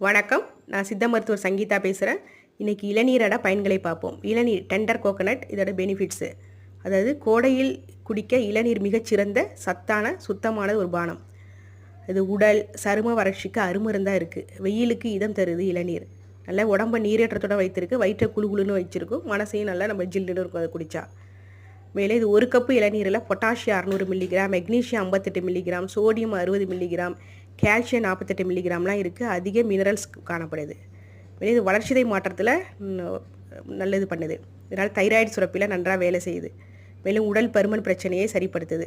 வணக்கம். நான் சித்த மருத்துவர் சங்கீதா பேசுகிறேன் இன்றைக்கி இளநீரோட பயன்களை பார்ப்போம். இளநீர் டெண்டர் கோகனட் இதோட பெனிஃபிட்ஸு அதாவது கோடையில் குடிக்க இளநீர் மிகச்சிறந்த சத்தான சுத்தமான ஒரு பானம். இது உடல் சரும வறட்சிக்கு அருமருந்தாக இருக்குது வெயிலுக்கு இதம் தருது இளநீர். நல்லா உடம்ப நீரேற்றத்தோட வைத்திருக்கு. வயிற்றை குழு குழுன்னு வச்சிருக்கும். மனசையும் நல்லா நம்ம ஜில்லுன்னு இருக்கும் அதை குடித்தா மேலே இது ஒரு கப்பு இளநீரில் பொட்டாசியம் அறநூறு மில்லிகிராம் மெக்னீஷியம் ஐம்பத்தெட்டு மில்லிகிராம் சோடியம் அறுபது மில்லிகிராம் கால்சியம் நாற்பத்தெட்டு மில்லிகிராம்லாம் இருக்குது அதிக மினரல்ஸ் காணப்படுது. வெளியே இது வளர்ச்சிதை மாற்றத்தில் நல்லது பண்ணுது. இதனால் தைராய்டு சுரப்பில் நன்றாக வேலை செய்யுது. மேலும் உடல் பருமன் பிரச்சனையை சரிப்படுத்துது.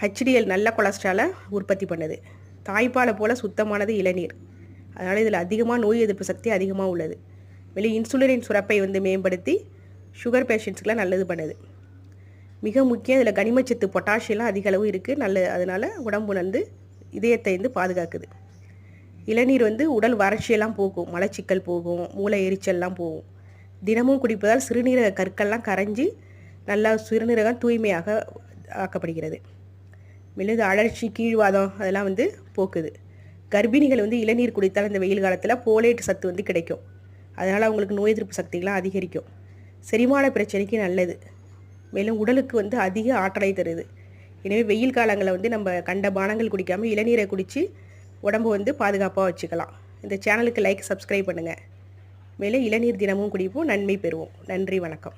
ஹெச்டிஎல் நல்ல கொலஸ்ட்ராலை உற்பத்தி பண்ணுது. தாய்ப்பாலை போல் சுத்தமானது இளநீர். அதனால் இதில் அதிகமாக நோய் எதிர்ப்பு சக்தி அதிகமாக உள்ளது. மேலும் இன்சுலினின் சுரப்பை வந்து மேம்படுத்தி சுகர் பேஷண்ட்ஸ்க்குலாம் நல்லது பண்ணுது. மிக முக்கியம் இதில் கனிமச்சத்து பொட்டாசியம்லாம் அதிக அளவு இருக்குது நல்ல அதனால் உடம்பு வந்து இதயத்தை வந்து பாதுகாக்குது. இளநீர் வந்து உடல் வறட்சியெல்லாம் போகும். மலச்சிக்கல் போகும் மூளை எரிச்சல்லாம் போகும். தினமும் குடிப்பதால் சிறுநீரக கற்கள்லாம் கரைஞ்சி நல்லா சிறுநீரகம் தூய்மையாக ஆக்கப்படுகிறது. மேலும் அழற்சி கீழ்வாதம் அதெல்லாம் வந்து போக்குது. கர்ப்பிணிகள் வந்து இளநீர் குடித்தால் இந்த வெயில் காலத்தில் போலேட் சத்து வந்து கிடைக்கும். அதனால் அவங்களுக்கு நோய் எதிர்ப்பு சக்திகள்லாம் அதிகரிக்கும். செரிமான பிரச்சனைக்கு நல்லது. மேலும் உடலுக்கு வந்து அதிக ஆற்றலை தருது. எனவே வெயில் காலங்களில் வந்து நம்ம கண்ட பானங்கள் குடிக்காமல் இளநீரை குடித்து உடம்பு வந்து பாதுகாப்பாக வச்சுக்கலாம். இந்த சேனலுக்கு லைக் சப்ஸ்கிரைப் பண்ணுங்கள் மேலே இளநீர் தினமும் குடிப்போம். நன்மை பெறுவோம். நன்றி வணக்கம்.